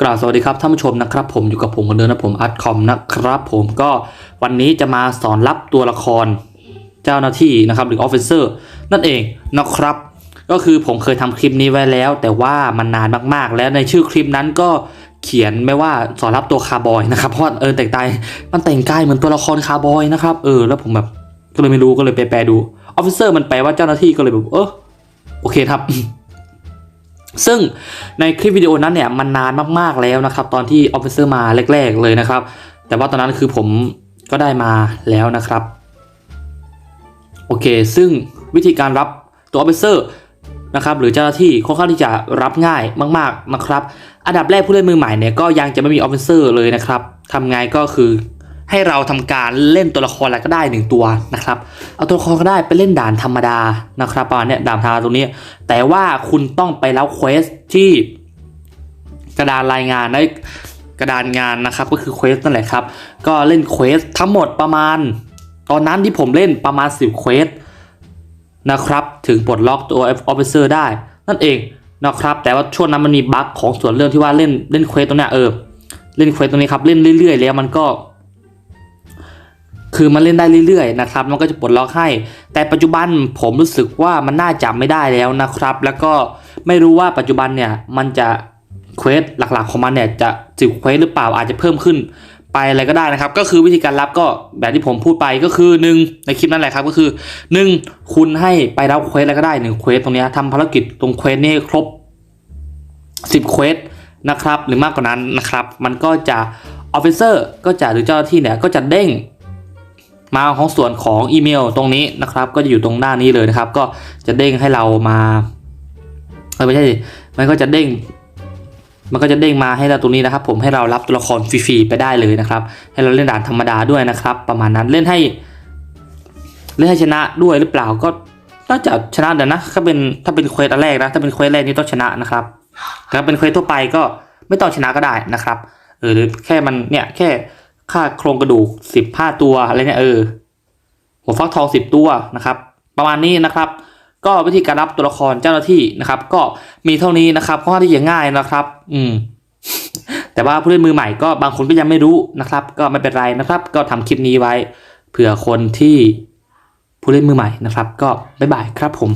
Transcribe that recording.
กราบสวัสดีครับท่านผู้ชมนะครับผมอยู่กับผมคนเดิมนะผมอัดคอมนะครับผมก็วันนี้จะมาสอนรับตัวละครเจ้าหน้าที่นะครับหรือออฟฟิเซอร์นั่นเองนะครับ ก็คือผมเคยทำคลิปนี้ไว้แล้ว แต่ว่ามันนานมากๆ แล้วในชื่อคลิปนั้นก็เขียนไม่ว่าสอนรับตัวคาร์บอยนะครับเพราะว่าเออแต่งกายมันแต่งกายเหมือนตัวละครคาร์บอยนะครับเออแล้วผมแบบก็เลยไม่รู้ก็เลยไปแปลดูออฟฟิเซอร์มันแปลว่าเจ้าหน้าที่ก็เลยแบบเออโอเคครับ ซึ่งในคลิปวิดีโอนั้นเนี่ยมันนานมากๆแล้วนะครับตอนที่ออฟฟิเซอร์มาแรก ๆ เลยนะครับ แต่ว่าตอนนั้นคือผมก็ได้มาแล้วนะครับโอเค ซึ่งวิธีการรับตัวออฟฟิเซอร์นะครับหรือเจ้าหน้าที่ค่อนข้างที่จะรับง่ายมาก ๆนะครับ อันดับแรกผู้เล่นมือใหม่เนี่ยก็ยังจะไม่มีออฟฟิเซอร์เลยนะครับทำไงก็คือ ให้เราทำการเล่นตัวละครอะไรก็ได้หนึ่งตัวนะครับ เอาตัวละครก็ได้ไปเล่นด่านธรรมดานะครับประมาณเนี้ยด่านธรรมดาตรงนี้ แต่ว่าคุณต้องไปรับเควสที่กระดานรายงานในกระดานงานนะครับก็คือเควสนั่นแหละครับ ก็เล่นเควสทั้งหมดประมาณ ตอนนั้นที่ผมเล่นประมาณ 10เควสนะครับถึงปลดล็อกตัวออฟฟิเซอร์ได้ นั่นเองนะครับแต่ว่าช่วงนั้นมันมีบั๊กของส่วนเรื่องที่ว่าเล่นเล่นเควสตรงเนี้ยเออเล่นเควสตรงนี้ครับเล่นเรื่อย ๆ แล้วมันก็ คือมันเล่นได้เรื่อยๆนะครับมันก็จะปลดล็อกให้ แต่ปัจจุบันผมรู้สึกว่ามันน่าจะไม่ได้แล้วนะครับ แล้วก็ไม่รู้ว่าปัจจุบันเนี่ยมันจะเควสหลักๆของมันเนี่ยจะสิบเควสหรือเปล่าอาจจะเพิ่มขึ้นไปอะไรก็ได้นะครับ ก็คือวิธีการรับก็แบบที่ผมพูดไปก็คือหนึ่งในคลิปนั่นแหละครับก็คือหนึ่งคุณให้ไปรับเควสอะไรก็ได้หนึ่งเควสตรงเนี้ยทำภารกิจตรงเควสนี่ครบสิบเควสนะครับหรือมากกว่านั้นนะครับ มันก็จะออฟฟิเซอร์ก็จะหรือเจ้าหน้าที่เนี่ยก็จะเด้ง มาของส่วนของอีเมลตรงนี้นะครับ ก็จะอยู่ตรงหน้านี้เลยนะครับ ก็จะเด้งให้เรามาไม่ใช่มันก็จะเด้ง มันก็จะเด้งมาให้เราตรงนี้นะครับ ผมให้เรารับตัวละครฟรีๆไปได้เลยนะครับ ให้เราเล่นด่านธรรมดาด้วยนะครับ ประมาณนั้นเล่นให้ เล่นให้ชนะด้วยหรือเปล่าก็น่าจะชนะเดี๋ยวนะถ้าเป็นถ้าเป็นเควสอันแรกนะถ้าเป็นเควสแรกนี่ต้องชนะนะครับถ้าเป็นเควสทั่วไปก็ไม่ต้องชนะก็ได้นะครับเออหรือแค่มันเนี่ยแค่ ค่าโครงกระดูกสิบห้าตัวอะไรเนี่ยเออ หัวฟักทองสิบตัวนะครับ ประมาณนี้นะครับ ก็วิธีการรับตัวละครเจ้าหน้าที่นะครับ ก็มีเท่านี้นะครับค่อนข้างที่จะง่ายนะครับ อืม แต่ว่าผู้เล่นมือใหม่ก็บางคนก็ยังไม่รู้นะครับ ก็ไม่เป็นไรนะครับ ก็ทำคลิปนี้ไว้ เผื่อคนที่ผู้เล่นมือใหม่นะครับ ก็บ๊ายบายครับผม